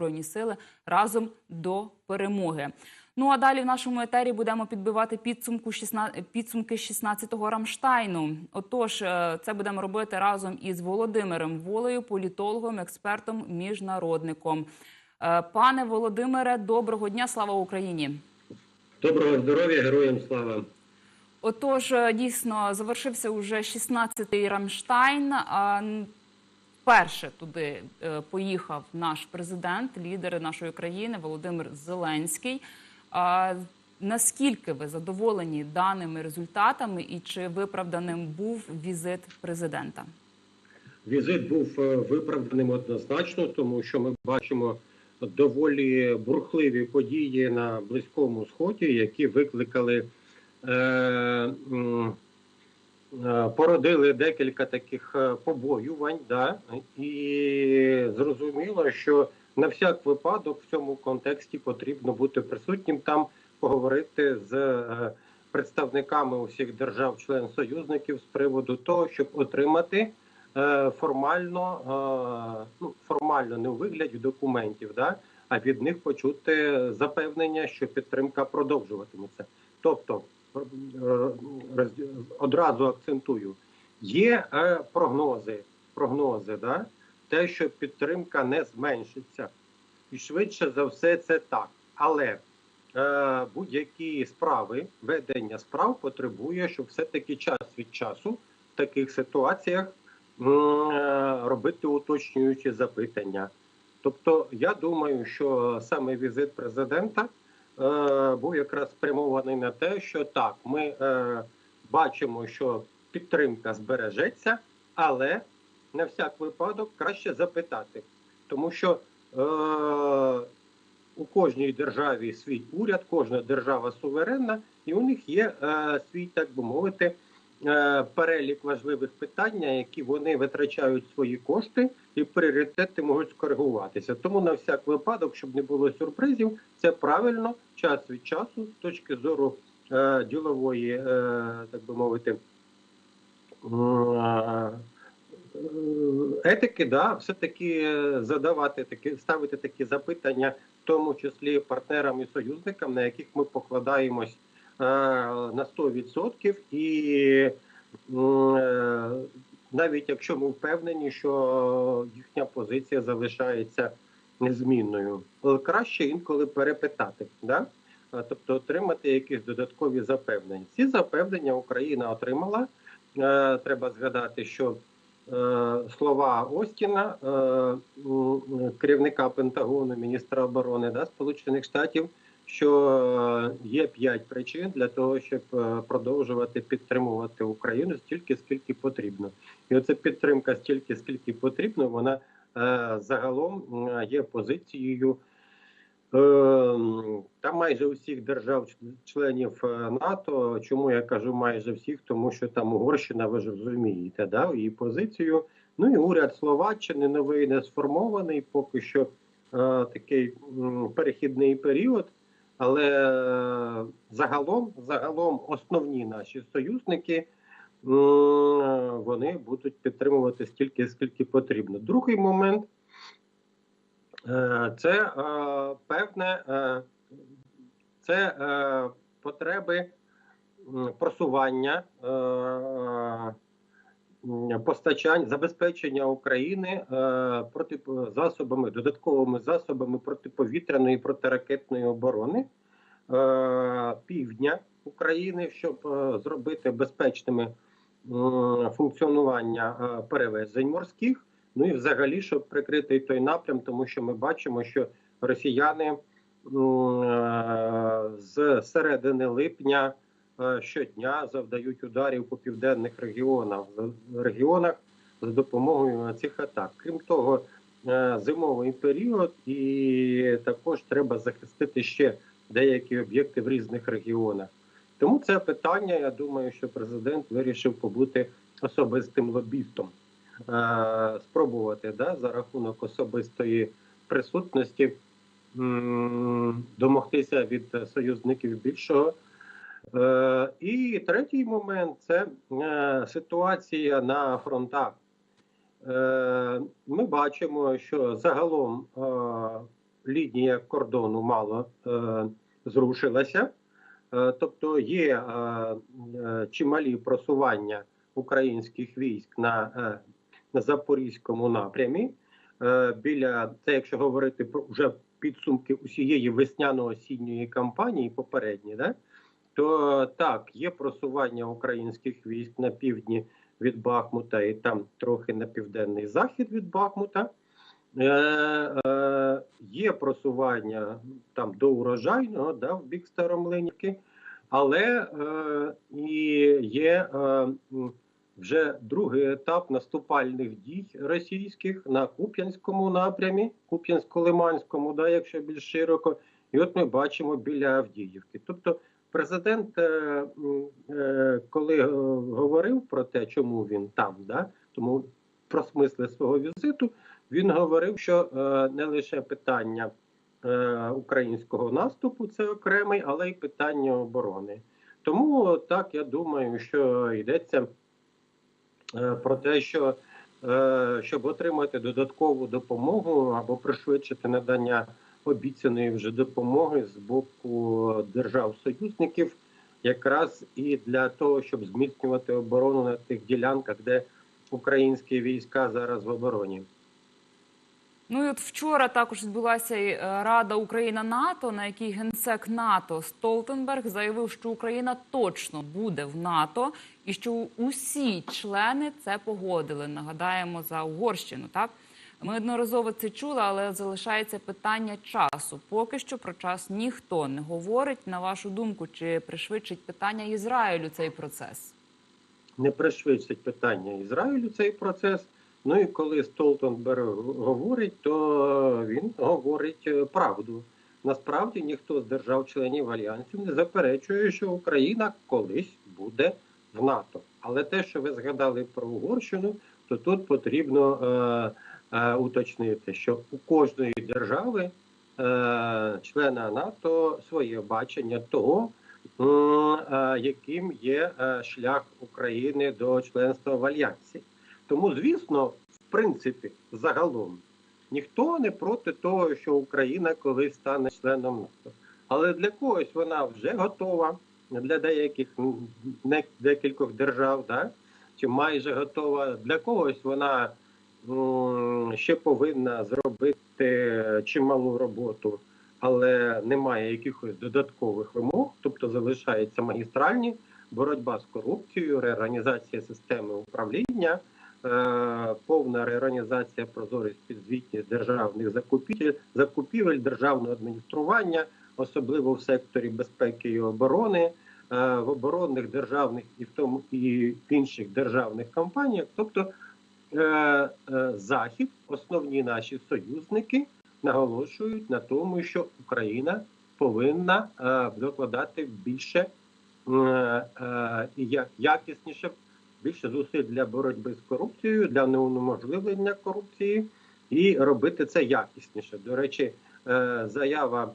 збройні сили разом до перемоги. Ну а далі в нашому етері будемо підбивати підсумку 16, підсумки 16-го Рамштайну. Отож, е, це будемо робити разом із Володимиром Волею, політологом, експертом, міжнародником. Е, Пане Володимире, доброго дня, слава Україні! Доброго здоров'я, героям слава. Отож, е, дійсно завершився уже 16-й Рамштайн. Вперше туди е, поїхав наш президент, лідер нашої країни Володимир Зеленський. Наскільки ви задоволені даними результатами і чи виправданим був візит президента? Візит був е, виправданим однозначно, тому що ми бачимо доволі бурхливі події на Близькому Сході, які викликали е, породили декілька таких е, побоювань. Да? І зрозуміло, що на всяк випадок в цьому контексті потрібно бути присутнім там, поговорити з е, представниками усіх держав-член союзників з приводу того, щоб отримати е, формально, е, ну формально не у вигляді документів, да, а від них почути запевнення, що підтримка продовжуватиметься. Тобто е, одразу акцентую, є е, прогнози, прогнози, да, те, що підтримка не зменшиться, і швидше за все це так. Але е, будь-які справи, ведення справ потребує, щоб все-таки час від часу в таких ситуаціях е, робити уточнюючі запитання. Тобто, я думаю, що саме візит президента був якраз спрямований на те, що так, ми е, бачимо, що підтримка збережеться, але на всяк випадок краще запитати, тому що е, у кожній державі свій уряд, кожна держава суверенна, і у них є е, свій, так би мовити, е, перелік важливих питань, які вони витрачають свої кошти, і пріоритети можуть скоригуватися. Тому на всяк випадок, щоб не було сюрпризів, це правильно час від часу, з точки зору е, ділової, е, так би мовити. е, Етики, да, все-таки е, задавати такі, ставити такі запитання, в тому числі партнерам і союзникам, на яких ми покладаємось е, на 100%. І е, навіть якщо ми впевнені, що їхня позиція залишається незмінною, але краще інколи перепитати, да? Е, тобто отримати якісь додаткові запевнення. Ці запевнення Україна отримала. Е, Треба згадати, що е, слова Остіна, е, керівника Пентагону, міністра оборони да, Сполучених Штатів, що е, є п'ять причин для того, щоб е, продовжувати підтримувати Україну стільки, скільки потрібно. І оця підтримка стільки, скільки потрібно, вона е, загалом є позицією. Та майже усіх держав-членів НАТО. Чому я кажу майже всіх? Тому що там Угорщина, ви ж розумієте, да, її позицію. Ну і уряд Словаччини новий не сформований, поки що такий перехідний період. Але е, загалом, загалом, основні наші союзники вони будуть підтримувати стільки, скільки потрібно. Другий момент е, це е, певне це потреби просування. Е, Постачань забезпечення України е, проти засобами, додатковими засобами протиповітряної протиракетної оборони е, півдня України, щоб е, зробити безпечними функціонування е, перевезень морських. Ну і взагалі, щоб прикрити той напрям, тому що ми бачимо, що росіяни е, з середини липня е, щодня завдають ударів по південних регіонах регіонах за допомогою цих атак. Крім того, е, зимовий період, і також треба захистити ще деякі об'єкти в різних регіонах. Тому це питання. Я думаю, що президент вирішив побути особистим лобістом, е, спробувати да, за рахунок особистої присутності домогтися від союзників більшого. Е, І третій момент це е, ситуація на фронтах. Е, Ми бачимо, що загалом лінія кордону мало зрушилася. Тобто є чималі просування українських військ на, Запорізькому напрямі. Біля це, якщо говорити про вже підсумки усієї весняно-осінньої кампанії, попередні, да? То так, є просування українських військ на півдні від Бахмута і там трохи на південний захід від Бахмута. Е, е, є просування там до урожайного, да, в бік Старомлинівки, але е, і є е, вже другий етап наступальних дій російських на Куп'янському напрямі, Куп'янсько-Лиманському, да, якщо більш широко. І от ми бачимо біля Авдіївки. Тобто президент, е, е, коли е, говорив про те, чому він там, да, тому про смисли свого візиту, він говорив, що не лише питання українського наступу це окремий, але й питання оборони. Тому так я думаю, що йдеться про те, що щоб отримати додаткову допомогу або пришвидшити надання обіцяної вже допомоги з боку держав-союзників, якраз і для того, щоб зміцнювати оборону на тих ділянках, де українські війська зараз в обороні. Ну і от вчора також відбулася й, е, Рада Україна НАТО, на якій генсек НАТО Столтенберг заявив, що Україна точно буде в НАТО, і що усі члени це погодили. Нагадаємо за Угорщину. Так ми одноразово це чули, але залишається питання часу. Поки що про час ніхто не говорить. На вашу думку, чи пришвидшить питання Ізраїлю цей процес? не пришвидшить питання Ізраїлю цей процес. Ну і коли Столтенберг говорить, то він говорить е, правду. Насправді ніхто з держав-членів альянсів не заперечує, що Україна колись буде в НАТО. Але те, що ви згадали про Угорщину, то тут потрібно е, уточнити, що у кожної держави, е, члена НАТО, своє бачення того, е, яким є е, шлях України до членства в альянсі. Тому, звісно, в принципі, загалом ніхто не проти того, що Україна колись стане членом НАТО. Але для когось вона вже готова, для деяких декількох держав, да? чи майже готова. Для когось вона ще повинна зробити чималу роботу, але немає якихось додаткових вимог, тобто залишаються магістральні боротьба з корупцією, реорганізація системи управління, е, повна реорганізація прозорість підзвітність державних закупівель, закупівель, державного адміністрування, особливо в секторі безпеки і оборони, е, в оборонних державних і в тому і в інших державних компаніях. Тобто Захід, основні наші союзники, наголошують на тому, що Україна повинна е, докладати більше е, е, і якісніше більше зусиль для боротьби з корупцією, для неунеможливлення корупції і робити це якісніше. До речі, е, заява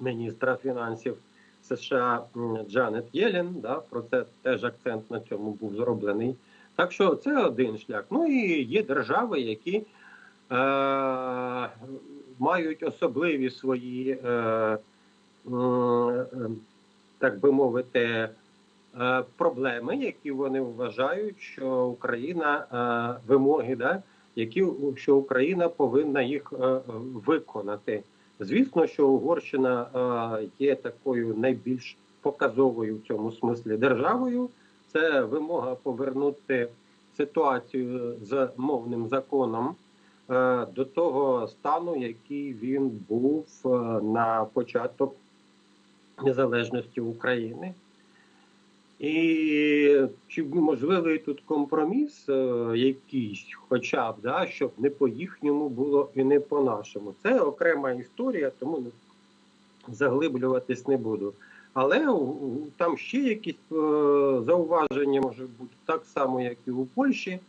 міністра фінансів США Джанет Єлен, да, про це теж акцент на цьому був зроблений. Так що це один шлях. Ну і є держави, які е, мають особливі свої, е, е, так би мовити, е, проблеми, які вони вважають, що Україна е, вимоги, да, які що Україна повинна їх е, виконати. Звісно, що Угорщина е, є такою найбільш показовою в цьому смислі державою. Це вимога повернути ситуацію з мовним законом е, до того стану, який він був е, на початок незалежності України. І чи можливий тут компроміс е, якийсь, хоча б, да, щоб не по їхньому було і не по нашому. Це окрема історія, тому заглиблюватись не буду. Але там ще якісь е, зауваження може бути так само, як і у Польщі,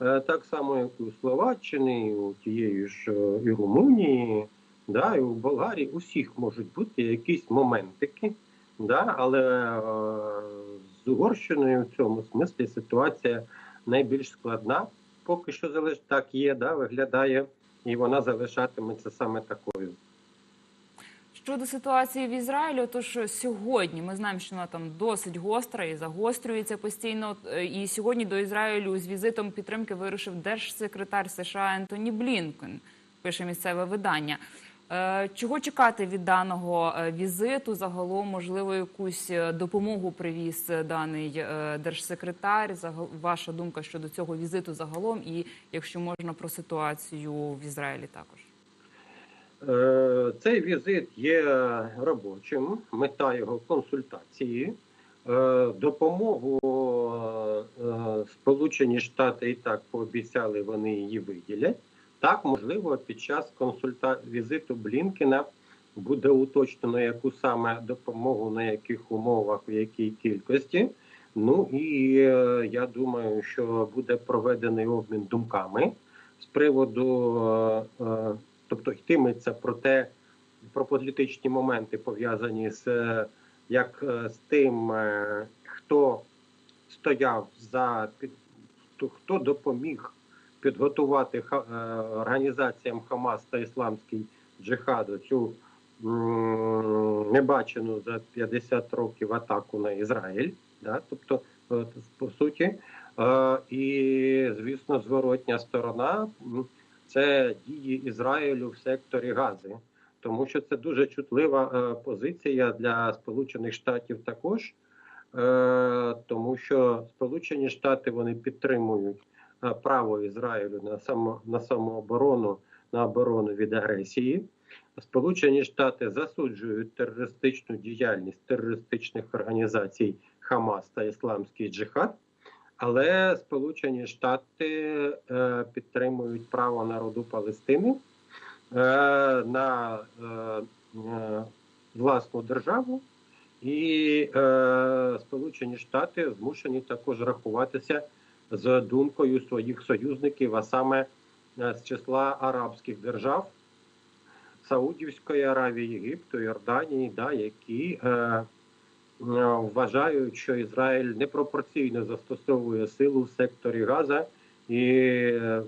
е, так само, як і у Словаччини, і у тієї ж е, і Румунії, да, і у Болгарії. Усіх можуть бути якісь моментики. Да, але з Угорщиною в цьому смислі ситуація найбільш складна. Поки що так є, да, виглядає, і вона залишатиметься саме такою. Щодо ситуації в Ізраїлі, тож сьогодні ми знаємо, що вона там досить гостра і загострюється постійно. Е, І сьогодні до Ізраїлю з візитом підтримки вирушив держсекретар США Ентоні Блінкен. Пише місцеве видання. Е, Чого чекати від даного е, візиту? Загалом, можливо, якусь допомогу привіз даний держсекретар. Ваша думка щодо цього візиту загалом, і якщо можна про ситуацію в Ізраїлі також. Е, Цей візит є робочим, мета його консультації. Е, Допомогу е, Сполучені Штати і так пообіцяли, вони її виділять. Так, можливо, під час консульта... візиту Блінкена буде уточнено, яку саме допомогу, на яких умовах, в якій кількості. Ну і я думаю, що буде проведений обмін думками з приводу, тобто йтиметься про те, про політичні моменти пов'язані з е, як е, з тим, е, хто стояв за хто- допоміг підготувати організаціям Хамас та Ісламський джихад цю небачену за 50 років атаку на Ізраїль. Да? Тобто, по суті, і звісно, зворотня сторона це дії Ізраїлю в секторі Гази, тому що це дуже чутлива е, позиція для Сполучених Штатів також, е, тому що Сполучені Штати вони підтримують е, право Ізраїлю на само на самооборону на оборону від агресії. Сполучені Штати засуджують терористичну діяльність терористичних організацій Хамас та Ісламський джихад. Але Сполучені Штати е, підтримують право народу Палестини е, на е, е, власну державу, і е, Сполучені Штати змушені також рахуватися з думкою своїх союзників, а саме е, з числа арабських держав, Саудівської Аравії, Єгипту, Йорданії, да, які е, вважають, що Ізраїль непропорційно застосовує силу в секторі Газа і е,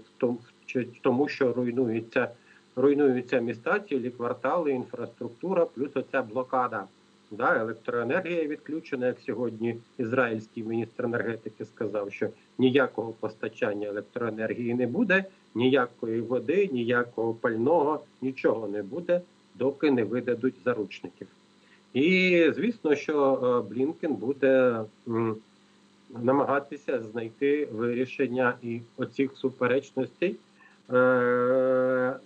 тому, що руйнуються, руйнуються міста, цілі квартали, інфраструктура, плюс оця блокада. Да, електроенергія відключена, як сьогодні ізраїльський міністр енергетики сказав, що ніякого постачання електроенергії не буде, ніякої води, ніякого пального, нічого не буде, доки не видадуть заручників. І звісно, що е, Блінкен буде намагатися знайти вирішення і оцих суперечностей е,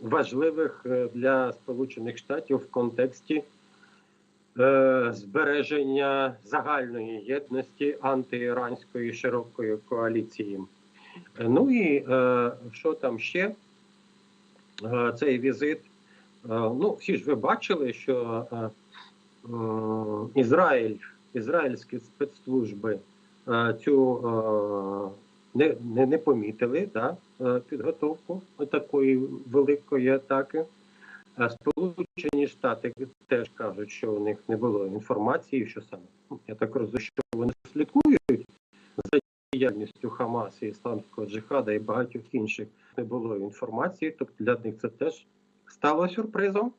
важливих е, для Сполучених Штатів в контексті збереження загальної єдності антиіранської широкої коаліції. Ну і що там ще? Цей візит. Е, Ну, всі ж ви бачили, що е, е, Ізраїль, ізраїльські спецслужби цю не, не, не помітили да, підготовку такої великої атаки. Сполучені Штати теж кажуть, що у них не було інформації, що саме я так розумію, що вони слідкують за діяльністю Хамас і Ісламського джихада і багатьох інших не було інформації. Тобто для них це теж стало сюрпризом.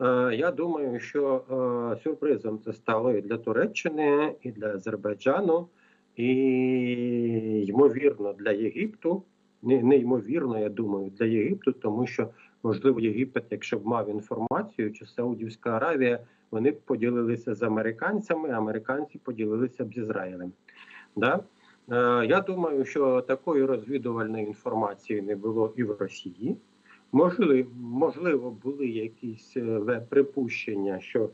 Е, Я думаю, що е, сюрпризом це стало і для Туреччини, і для Азербайджану, і ймовірно для Єгипту. Неймовірно, я думаю, для Єгипту, тому що можливо Єгипет, якщо б мав інформацію, чи Саудівська Аравія, вони б поділилися з американцями, американці поділилися б з Ізраїлем. Да? Е, Я думаю, що такої розвідувальної інформації не було і в Росії. Можливо, можливо, були якісь е, припущення, що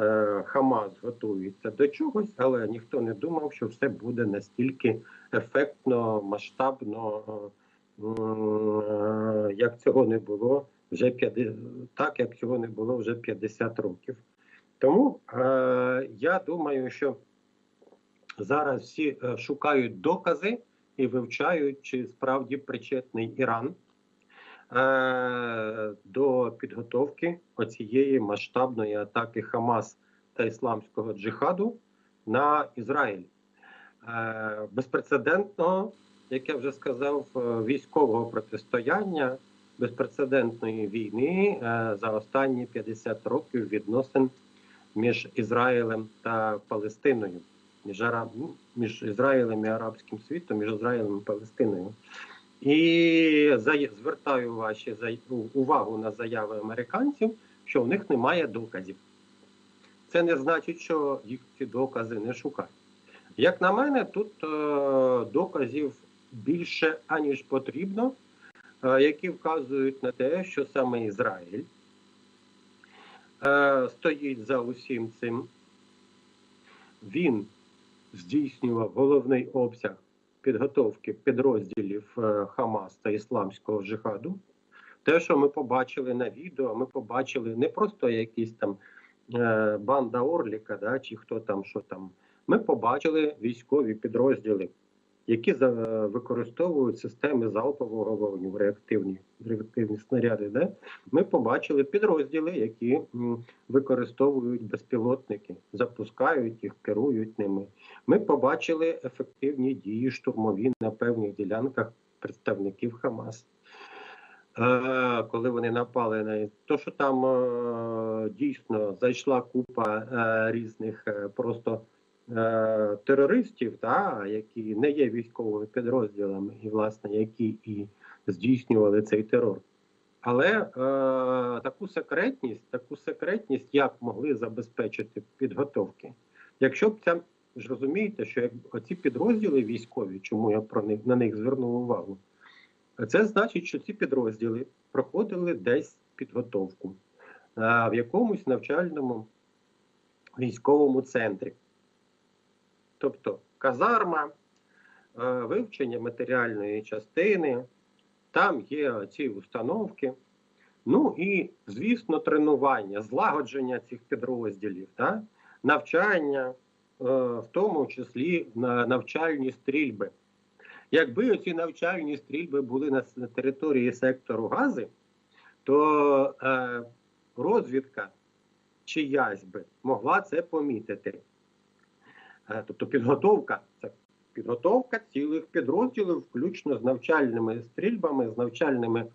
е, Хамас готується до чогось, але ніхто не думав, що все буде настільки ефектно, масштабно, е, як цього не було вже 50, так, як цього не було вже 50 років. Тому е, я думаю, що зараз всі е, шукають докази і вивчають, чи справді причетний Іран до підготовки оцієї масштабної атаки Хамас та ісламського джихаду на Ізраїль. Е, безпрецедентного, як я вже сказав, е, військового протистояння безпрецедентної війни е, за останні 50 років відносин між Ізраїлем та Палестиною, між Ізраїлем і арабським світом, між Ізраїлем і Палестиною. І звертаю ваші увагу на заяви американців, що в них немає доказів. Це не значить, що їх ці докази не шукають. Як на мене, тут е, доказів більше аніж потрібно, е, які вказують на те, що саме Ізраїль е, стоїть за усім цим. Він здійснював головний обсяг підготовки підрозділів е, Хамас та Ісламського джихаду. Те, що ми побачили на відео, ми побачили не просто якісь там е, банда Орліка, да, чи хто там, що там. Ми побачили військові підрозділи, які використовують системи залпового вогню, реактивні, реактивні снаряди. Да? Ми побачили підрозділи, які використовують безпілотники, запускають їх, керують ними. Ми побачили ефективні дії штурмові на певних ділянках представників Хамас. Е, коли вони напали на то, що там е, дійсно зайшла купа е, різних просто е, терористів, та, які не є військовими підрозділами, і власне які і здійснювали цей терор. Але е, таку секретність, таку секретність як могли забезпечити підготовки? Якщо б це ж розумієте, що як оці підрозділи військові, чому я про них на них звернув увагу? Це значить, що ці підрозділи проходили десь підготовку а, в якомусь навчальному військовому центрі. Тобто казарма, е, вивчення матеріальної частини, там є ці установки. Ну і, звісно, тренування, злагодження цих підрозділів, та? навчання, е, в тому числі навчальні стрільби. Якби ці навчальні стрільби були на, на території сектору Гази, то е, розвідка чиясь би могла це помітити. Е, тобто підготовка це підготовка цілих підрозділів, включно з навчальними стрільбами, з навчальними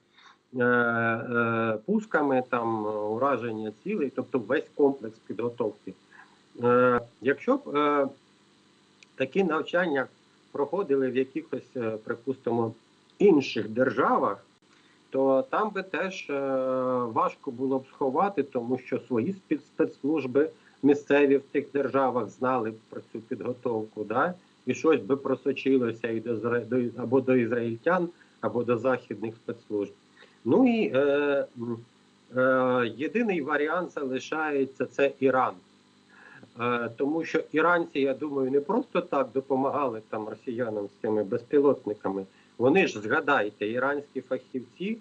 е, е, пусками, там ураження цілей, тобто весь комплекс підготовки. Е, якщо б е, такі навчання проходили в якихось, е, припустимо, інших державах, то там би теж е, важко було б сховати, тому що свої спецслужби місцеві в цих державах знали про цю підготовку, да? і щось би просочилося і до, або до ізраїльтян, або до західних спецслужб. Ну і е, е, єдиний варіант залишається це Іран. Е, Тому що іранці, я думаю, не просто так допомагали там росіянам з цими безпілотниками. Вони ж згадайте, іранські фахівці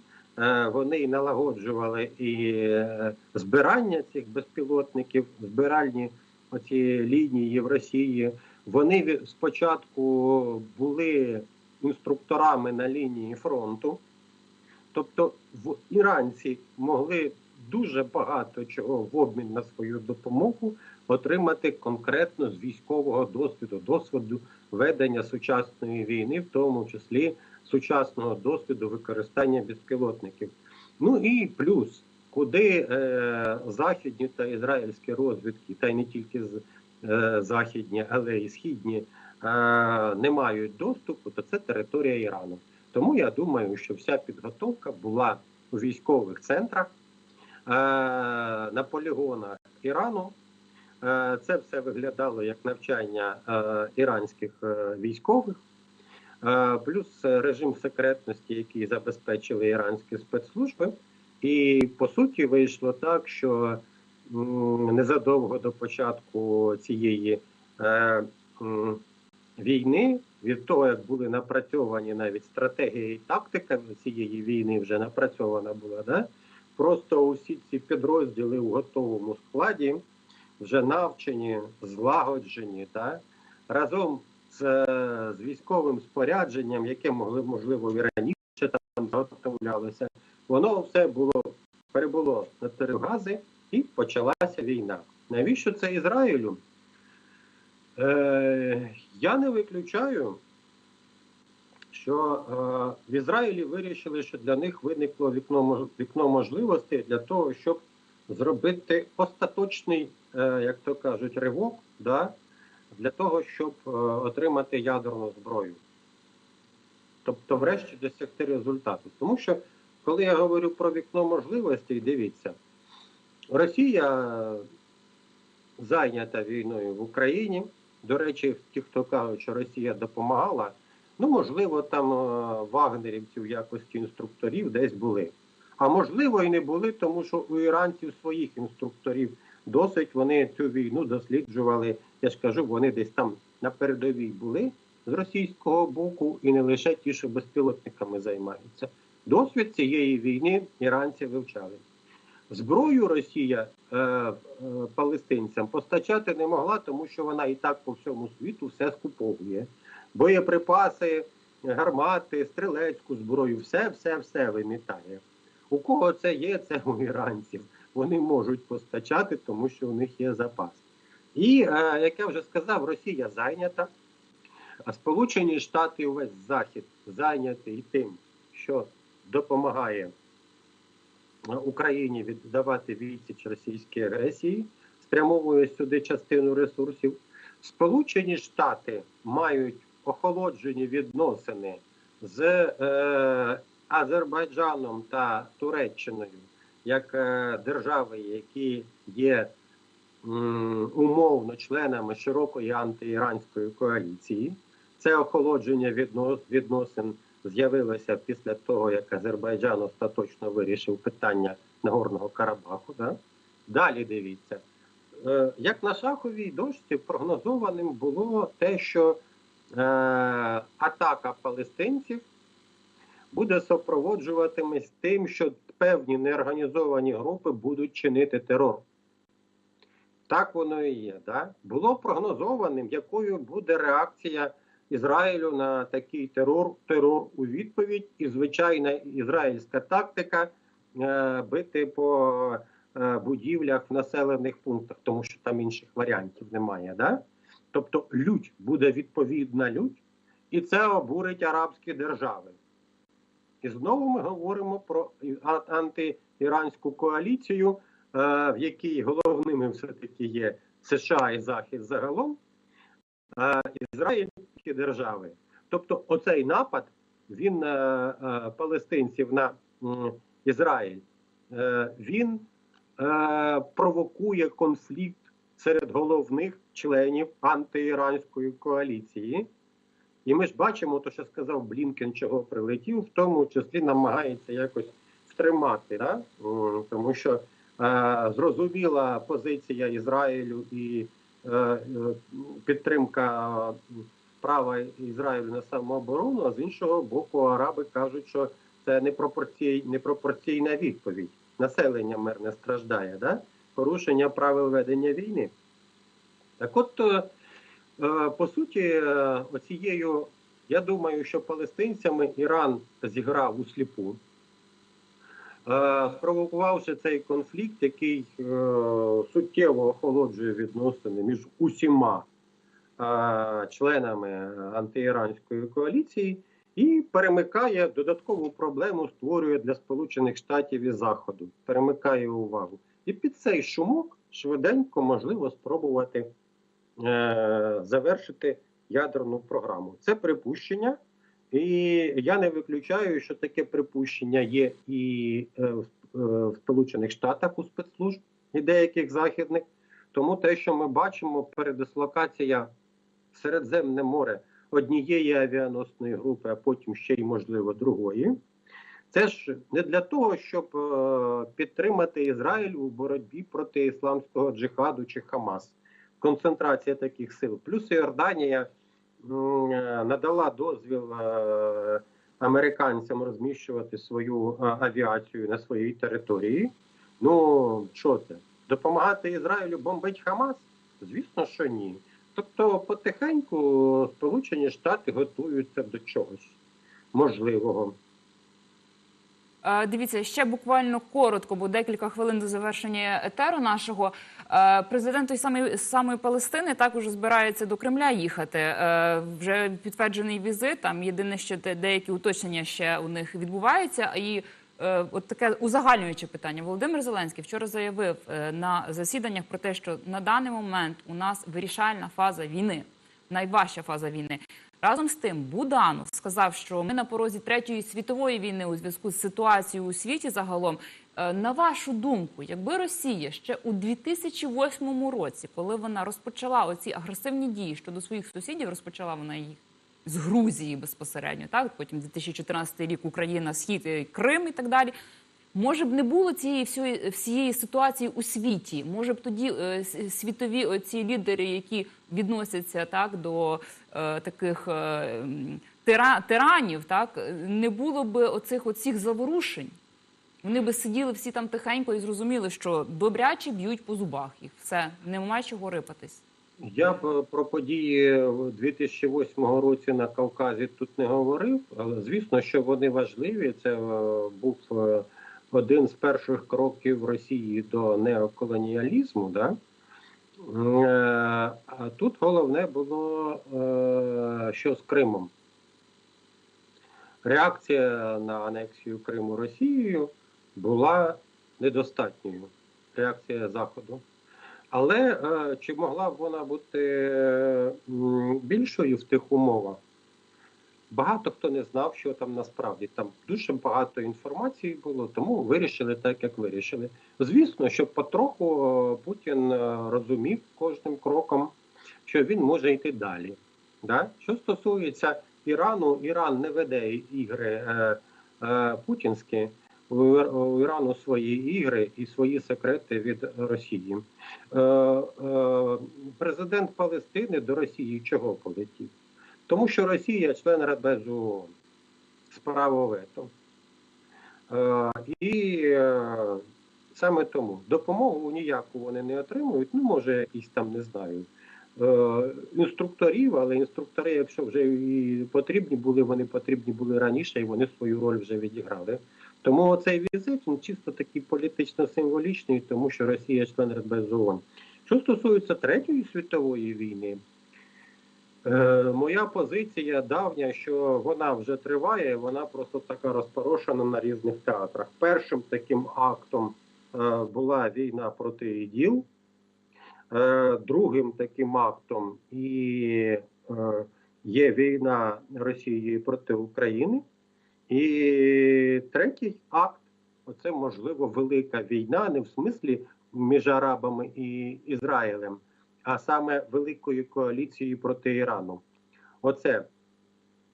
вони і налагоджували і е, збирання цих безпілотників, збиральні оці лінії в Росії. Вони спочатку були інструкторами на лінії фронту, тобто в іранці могли дуже багато чого в обмін на свою допомогу отримати конкретно з військового досвіду, досвіду ведення сучасної війни, в тому числі сучасного досвіду використання безпілотників. Ну і плюс, куди е, західні та ізраїльські розвідки, та й не тільки з, е, західні, але й східні, е, не мають доступу, то це територія Ірану. Тому я думаю, що вся підготовка була у військових центрах, е, на полігонах Ірану. Е, Це все виглядало як навчання е, іранських е, військових, плюс е, режим секретності, який забезпечили іранські спецслужби. І по суті вийшло так, що незадовго до початку цієї е, війни, від того як були напрацьовані навіть стратегія і тактика цієї війни вже напрацьована була, да? просто усі ці підрозділи у готовому складі вже навчені, злагоджені, та? разом з, з військовим спорядженням, яке могли можливо і раніше там заготовлялося, воно все було перебуло на територію Гази і почалася війна. Навіщо це Ізраїлю? Е, я не виключаю, що е, в Ізраїлі вирішили, що для них виникло вікно, вікно можливостей для того, щоб зробити остаточний, е, як то кажуть, ривок, да, для того, щоб е, отримати ядерну зброю. Тобто, врешті досягти результату. Тому що, коли я говорю про вікно можливостей, дивіться, Росія зайнята війною в Україні. До речі, ті, хто кажуть, що Росія допомагала, ну можливо, там е, вагнерівці в якості інструкторів десь були. А можливо, і не були, тому що у іранців своїх інструкторів досить вони цю війну досліджували. Я ж кажу, вони десь там на передовій були з російського боку, і не лише ті, що безпілотниками займаються. Досвід цієї війни іранці вивчали. Зброю Росія е, е, палестинцям постачати не могла, тому що вона і так по всьому світу все скуповує. Боєприпаси, гармати, стрілецьку зброю, все, все, все вимітає. У кого це є, це у іранців. Вони можуть постачати, тому що у них є запас. І, е, як я вже сказав, Росія зайнята, а Сполучені Штати увесь Захід зайнятий тим, що допомагає е, Україні віддавати відсіч російській агресії, спрямовує сюди частину ресурсів. Сполучені Штати мають охолоджені відносини з е, Азербайджаном та Туреччиною як е, держави, які є умовно членами широкої антиіранської коаліції. Це охолодження віднос, відносин з'явилося після того, як Азербайджан остаточно вирішив питання Нагорного Карабаху. Да? Далі дивіться. Е, як на шаховій дошці прогнозованим було те, що е, атака палестинців буде супроводжуватимись тим, що певні неорганізовані групи будуть чинити терор. Так воно і є. Да? Було прогнозованим, якою буде реакція Ізраїлю на такий терор, терор у відповідь, і звичайна ізраїльська тактика е, бити по е, будівлях в населених пунктах, тому що там інших варіантів немає. Да? Тобто лють буде відповідна лють, і це обурить арабські держави. І знову ми говоримо про антиіранську коаліцію, е, в якій головними все-таки є США і Захід загалом, а ізраїльські держави. Тобто, оцей напад він е, е, палестинців на Ізраїль, е, він е, провокує конфлікт серед головних членів антиіранської коаліції. І ми ж бачимо, то що сказав Блінкен, чого прилетів, в тому числі намагається якось втримати, да? Тому що е, зрозуміла позиція Ізраїлю і е, е, підтримка е, права Ізраїлю на самооборону, а з іншого боку, араби кажуть, що це непропорційна відповідь. Населення мирне страждає, да? порушення правил ведення війни. Так от. Е, По суті, е, оцією, я думаю, що палестинцями Іран зіграв у сліпу, е, спровокувавши цей конфлікт, який суттєво охолоджує відносини між усіма членами антиіранської коаліції, і перемикає додаткову проблему, створює для Сполучених Штатів і Заходу, перемикає увагу. І під цей шумок швиденько можливо спробувати завершити ядерну програму. Це припущення, і я не виключаю, що таке припущення є і е, в, е, Сполучених Штатах у спецслужб і деяких західних. Тому те, що ми бачимо, передислокація в Середземне море однієї авіаносної групи, а потім ще й можливо другої. Це ж не для того, щоб е, підтримати Ізраїль у боротьбі проти ісламського джихаду чи Хамас концентрація таких сил. Плюс Іорданія е, надала дозвіл е, американцям розміщувати свою е, авіацію на своїй території. Ну що це? Допомагати Ізраїлю бомбить Хамас? Звісно, що ні. Тобто, потихеньку Сполучені Штати готуються до чогось можливого. Е, Дивіться, ще буквально коротко, бо декілька хвилин до завершення етеру нашого. Е, Президент той самої самої Палестини також збирається до Кремля їхати. Е, Вже підтверджений візит. Там єдине, що де- деякі уточнення ще у них відбуваються. І от таке узагальнююче питання. Володимир Зеленський вчора заявив на засіданнях про те, що на даний момент у нас вирішальна фаза війни, найважча фаза війни. Разом з тим, Буданов сказав, що ми на порозі третьої світової війни у зв'язку з ситуацією у світі загалом. Е, На вашу думку, якби Росія ще у 2008 році, коли вона розпочала оці агресивні дії щодо своїх сусідів, розпочала вона їх з Грузії безпосередньо, так потім 2014 рік Україна, Схід, Крим і так далі. Може б не було цієї всієї, всієї ситуації у світі. Може б тоді е, світові ці лідери, які відносяться так до е, таких е, тира, тиранів, так е, не було б оцих оцих заворушень. Вони би сиділи всі там тихенько і зрозуміли, що добряче б'ють по зубах їх. Все, нема чого рипатись. Я б про події в 2008 році на Кавказі тут не говорив, але звісно, що вони важливі. Це е, був е, один з перших кроків Росії до неоколоніалізму. Да? Е, А тут головне було е, що з Кримом. Реакція на анексію Криму Росією була недостатньою. Реакція Заходу. Але е, чи могла б вона бути більшою в тих умовах? Багато хто не знав, що там насправді там дуже багато інформації було, тому вирішили так, як вирішили. Звісно, що потроху е, Путін е, розумів кожним кроком, що він може йти далі. Да? Що стосується Ірану, Іран не веде ігри е, е, путінські. У Ір- у Ірану свої ігри і свої секрети від Росії. Е, президент Палестини до Росії чого полетів? Тому що Росія член Радбезу з право вето. Е, і е, саме тому допомогу ніяку вони не отримують. Ну, може, якісь там не знаю. е, Інструкторів, але інструктори, якщо вже і потрібні були, вони потрібні були раніше, і вони свою роль вже відіграли. Тому цей візит він чисто такий політично-символічний, тому що Росія член Радбезу ООН. Що стосується Третьої світової війни, моя позиція давня, що вона вже триває, вона просто така розпорошена на різних театрах. Першим таким актом е, була війна проти іділ, е, другим таким актом і е, є війна Росії проти України. І третій акт оце можливо велика війна, не в смислі між Арабами і Ізраїлем, а саме великою коаліцією проти Ірану. Оце.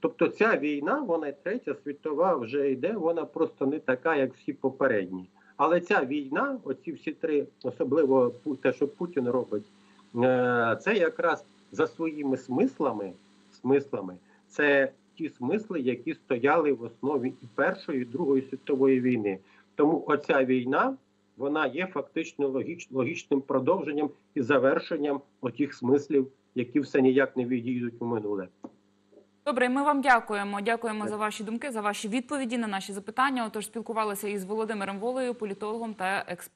Тобто ця війна, вона третя світова вже йде, вона просто не така, як всі попередні. Але ця війна, оці всі три, особливо те, що Путін робить, е, це якраз за своїми смислами, смислами, це ті смисли, які стояли в основі і Першої, і Другої світової війни. Тому оця війна вона є фактично логіч, логічним продовженням і завершенням отих смислів, які все ніяк не відійдуть у минуле. Добре, ми вам дякуємо. Дякуємо за ваші думки, за ваші відповіді на наші запитання. Отож, спілкувалися із Володимиром Волею, політологом та експертом.